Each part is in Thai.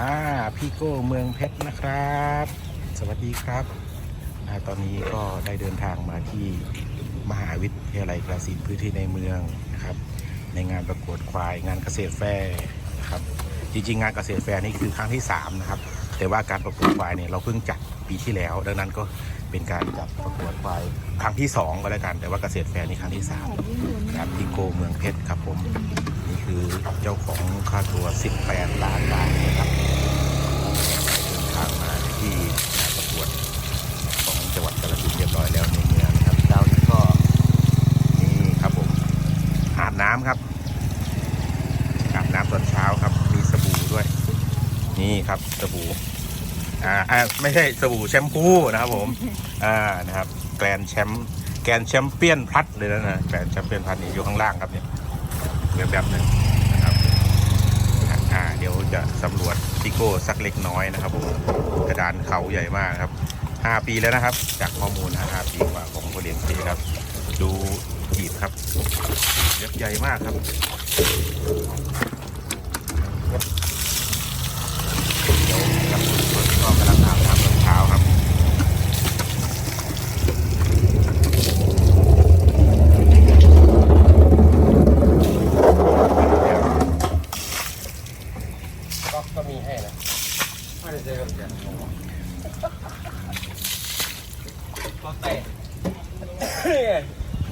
อ่าพี่โก้เมืองเพชรนะครับ สวัสดีครับอ่าตอนนี้ก็ได้เดินทางมาที่มหาวิทยาลัยกระสินพื้นที่ในเมืองนะครับ ในงานประกวดควายงานเกษตรแฟร์นะครับ จริงๆ งานเกษตรแฟร์นี่คือครั้งที่ 3 นะครับ แต่ว่าการประกวดควายเนี่ยเราเพิ่งจัดปีที่แล้ว ดังนั้นก็เป็นการจัดประกวดควาย ครั้งที่ 2 ก็แล้วกัน แต่ว่าเกษตรแฟร์นี่ครั้งที่3ครับพี่โกเมืองเพชรครับผม นี่คือเจ้าของค่าตัว 18 ล้านบาทนะครับเดินทางมาที่งานประกวดของจังหวัดกาฬสินธุ์เรียบร้อยแล้วในเมืองนะครับเจ้านี้ก็นี่ครับผมอาบน้ำครับอาบน้ำตอนเช้าครับ มีสบู่ด้วย นี่ครับสบู่ อ่าอ่าไม่ใช่สบู่แชมพูนะครับผม อ่านะครับแกรนแชมป์แกรนแชมเปี้ยนพัดเลยนะนะแกรนแชมเปี้ยนพัดนี่อยู่ข้างล่างครับเนี่ยแบบแบบหนึ่งนะครับอ่าเดี๋ยวจะสำรวจพิโก้สักเล็กน้อยนะครับผมกระดานเขาใหญ่มากครับ5ปีแล้วนะครับ จากข้อมูลนะ5ปีกว่าของคนเลี้ยงปีครับ ดูจีบครับเล็บใหญ่มากครับ เดี๋ยวกับคนที่ก็กำลังอาบน้ำตอนเช้าครับ ก็ก็มีให้นะไม่ได้เจอกันเดียวก็เตะ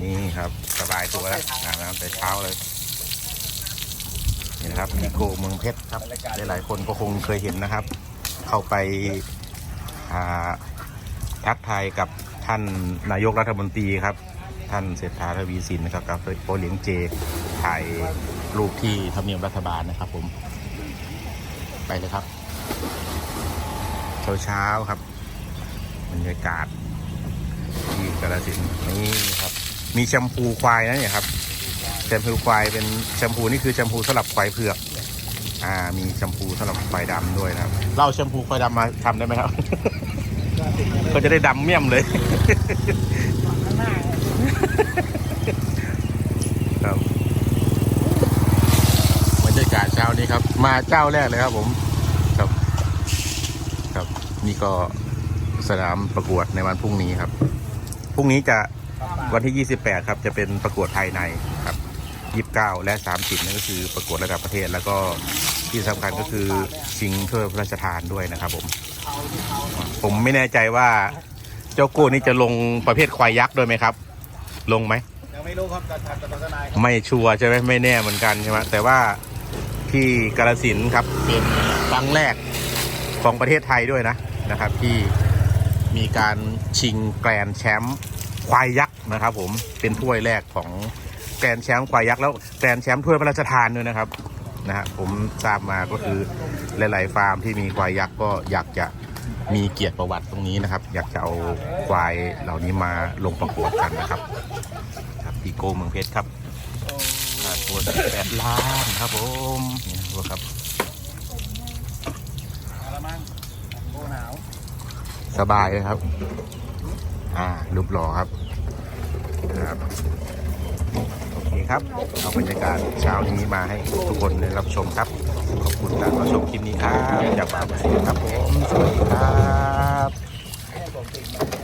นี่ครับสบายตัวแล้วอาบน้ำแต่เช้าเลยนี่นะครับนิโกเมืองเพชรครับหลายๆคนก็คงเคยเห็นนะครับ เข้าไปทักทายกับท่านนายกรัฐมนตรีครับ ท่านเศรษฐาทวีสินนะครับกับโปเลี้ยงเจถ่ายรูปที่ทำเนียบรัฐบาลนะครับ ผม ไปเลยครับ เช้าๆครับบรรยากาศ กาฬสินธุ์นี่ครับ มีแชมพูควายนะเนี่ยครับแชมพูควายเป็นแชมพูนี่คือแชมพูสำหรับควายเผือก อ่า มีแชมพูสำหรับควายดำด้วยนะครับเล่าแชมพูควายดำมาทำได้ไหมครับ ก็จะได้ดำเมี่ยมเลยครับบรรยากาศเช้านี้ครับ มาเจ้าแรกเลยครับผมครับ ครับนี่ก็สนามประกวดในวันพรุ่งนี้ครับ พรุ่งนี้จะวันที่ 28 ครับ จะเป็นประกวดภายในครับ 29 และ 30 นั่นก็คือประกวดระดับประเทศ แล้วก็ที่สำคัญก็คือชิงถ้วยพระราชทานด้วยนะครับผม ผมไม่แน่ใจว่าเจ้าโก้นี่จะลงประเภทควายยักษ์ด้วยไหมครับ ลงไหมยังไม่รู้ครับจะทำจะพัฒนาครับไม่ชัวร์ใช่ไหมไม่แน่เหมือนกันใช่ไหมแต่ว่าที่กาลสินธุ์ครับเป็นครั้งแรกของประเทศไทยด้วยนะนะครับที่ มีการชิงแกรนแชมป์ควายยักษ์นะครับ ผมเป็นถ้วยแรกของแกรนแชมป์ควายยักษ์แล้วแกรนแชมป์ถ้วยพระราชทานด้วยนะครับนะฮะผมทราบมาก็คือหลาย ๆ ฟาร์มที่มีควายยักษ์ก็อยากจะมีเกียรติประวัติตรงนี้นะครับ อยากจะเอาควายเหล่านี้มาลงประกวดกันนะครับครับอีโก้เมืองเพชรครับค่าตัวแปดล้านครับผมนี่ครับ สบายนะครับ อ่ารูปหล่อครับครับโอเคครับ เอาบรรยากาศเช้านี้มาให้ทุกคนได้รับชมครับ ขอบคุณการรับชมคลิปนี้ครับ อย่าฝากกดติดตามครับผมสวัสดีครับ